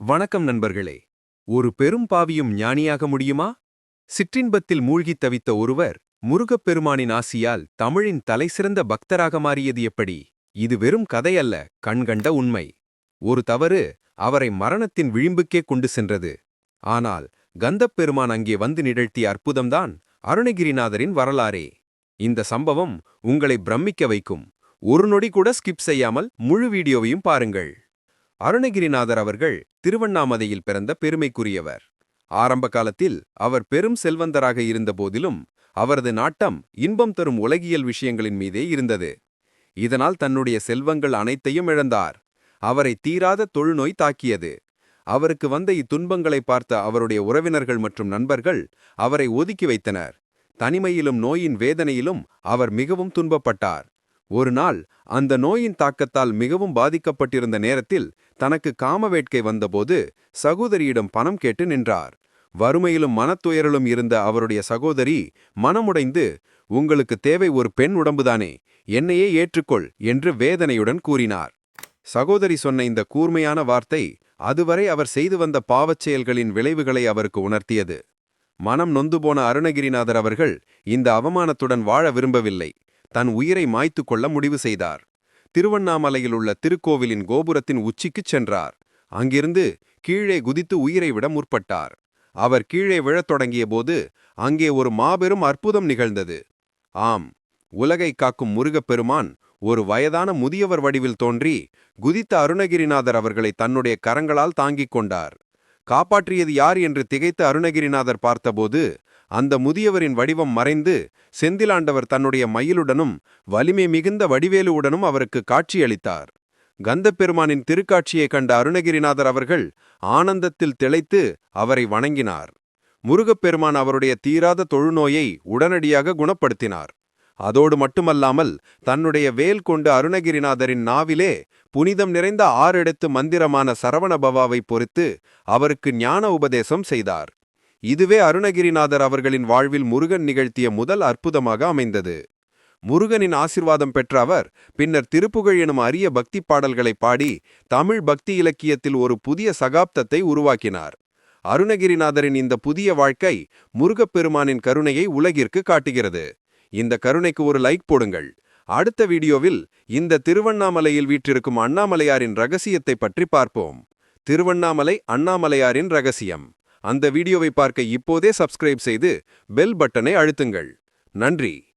வணக்கம் நண்பர்களே. ஒரு பெரும் பாவியும் ஞானியாக முடியுமா? சிற்றின்பத்தில் மூழ்கித் தவித்த ஒருவர் முருகப்பெருமானின் ஆசியால் தமிழின் தலைசிறந்த பக்தராக மாறியது எப்படி? இது வெறும் கதையல்ல கண்கண்ட உண்மை. ஒரு தவறு அவரை மரணத்தின் விளிம்புக்கே கொண்டு சென்றது. ஆனால் கந்தப்பெருமான் அங்கே வந்து நிகழ்த்திய அற்புதம்தான் அருணகிரிநாதரின் வரலாறே. இந்த சம்பவம் உங்களை பிரமிக்க வைக்கும். ஒரு நொடி கூட ஸ்கிப் செய்யாமல் முழு வீடியோவையும் பாருங்கள். அருணகிரிநாதர் அவர்கள் திருவண்ணாமலையில் பிறந்த பெருமைக்குரியவர். ஆரம்ப காலத்தில் அவர் பெரும் செல்வந்தராக இருந்தபோதிலும் அவரது நாட்டம் இன்பம் தரும் உலகியல் விஷயங்களின் மீதே இருந்தது. இதனால் தன்னுடைய செல்வங்கள் அனைத்தையும் இழந்தார். அவரை தீராத தொழுநோய் தாக்கியது. அவருக்கு வந்த இத்துன்பங்களை பார்த்த அவருடைய உறவினர்கள் மற்றும் நண்பர்கள் அவரை ஒதுக்கி வைத்தனர். தனிமையிலும் நோயின் வேதனையிலும் அவர் மிகவும் துன்பப்பட்டார். ஒரு நாள் அந்த நோயின் தாக்கத்தால் மிகவும் பாதிக்கப்பட்டிருந்த நேரத்தில் தனக்கு காம வேட்கை வந்தபோது சகோதரியிடம் பணம் கேட்டு நின்றார். வறுமையிலும் மனத்துயரலும் இருந்த அவருடைய சகோதரி மனமுடைந்து உங்களுக்கு தேவை ஒரு பெண் உடம்புதானே என்னையே ஏற்றுக்கொள் என்று வேதனையுடன் கூறினார். சகோதரி சொன்ன இந்த கூர்மையான வார்த்தை அதுவரை அவர் செய்து வந்த பாவச் செயல்களின் விளைவுகளை அவருக்கு உணர்த்தியது. மனம் நொந்து போன அருணகிரிநாதர் அவர்கள் இந்த அவமானத்துடன் வாழ விரும்பவில்லை. தன் உயிரை மாய்த்து கொள்ள முடிவு செய்தார். திருவண்ணாமலையில் உள்ள திருக்கோவிலின் கோபுரத்தின் உச்சிக்குச் சென்றார். அங்கிருந்து கீழே குதித்து உயிரை விட முற்பட்டார். அவர் கீழே விழத் தொடங்கிய போது அங்கே ஒரு மாபெரும் அற்புதம் நிகழ்ந்தது. ஆம் உலகை காக்கும் முருகப்பெருமான் ஒரு வயதான முதியவர் வடிவில் தோன்றி குதித்த அருணகிரிநாதர் அவர்களை தன்னுடைய கரங்களால் தாங்கிக் கொண்டார். காப்பாற்றியது யார் என்று திகைத்த அருணகிரிநாதர் பார்த்தபோது அந்த முதியவரின் வடிவம் மறைந்து செந்திலாண்டவர் தன்னுடைய மயிலுடனும் வலிமை மிகுந்த வடிவேலுவுடனும் அவருக்கு காட்சியளித்தார். கந்தப்பெருமானின் திருக்காட்சியைக் கண்ட அருணகிரிநாதர் அவர்கள் ஆனந்தத்தில் திளைத்து அவரை வணங்கினார். முருகப்பெருமான் அவருடைய தீராத தொழுநோயை உடனடியாக குணப்படுத்தினார். அதோடு மட்டுமல்லாமல் தன்னுடைய வேல் கொண்டு அருணகிரிநாதரின் நாவிலே புனிதம் நிறைந்த ஆறெடுத்து மந்திரமான சரவணபவாவை பொறுத்து அவருக்கு ஞான உபதேசம் செய்தார். இதுவே அருணகிரிநாதர் அவர்களின் வாழ்வில் முருகன் நிகழ்த்திய முதல் அற்புதமாக அமைந்தது. முருகனின் ஆசிர்வாதம் பெற்ற அவர் பின்னர் திருப்புகழ் எனும் அரிய பக்தி பாடல்களை பாடி தமிழ் பக்தி இலக்கியத்தில் ஒரு புதிய சகாப்தத்தை உருவாக்கினார். அருணகிரிநாதரின் இந்த புதிய வாழ்க்கை முருகப்பெருமானின் கருணையை உலகிற்கு காட்டுகிறது. இந்த கருணைக்கு ஒரு லைக் போடுங்கள். அடுத்த வீடியோவில் இந்த திருவண்ணாமலையில் வீற்றிருக்கும் அண்ணாமலையாரின் ரகசியத்தை பற்றி பார்ப்போம். திருவண்ணாமலை அண்ணாமலையாரின் ரகசியம். அந்த வீடியோவை பார்க்க இப்போதே சப்ஸ்கிரைப் செய்து பெல் பட்டனை அழுத்துங்கள். நன்றி.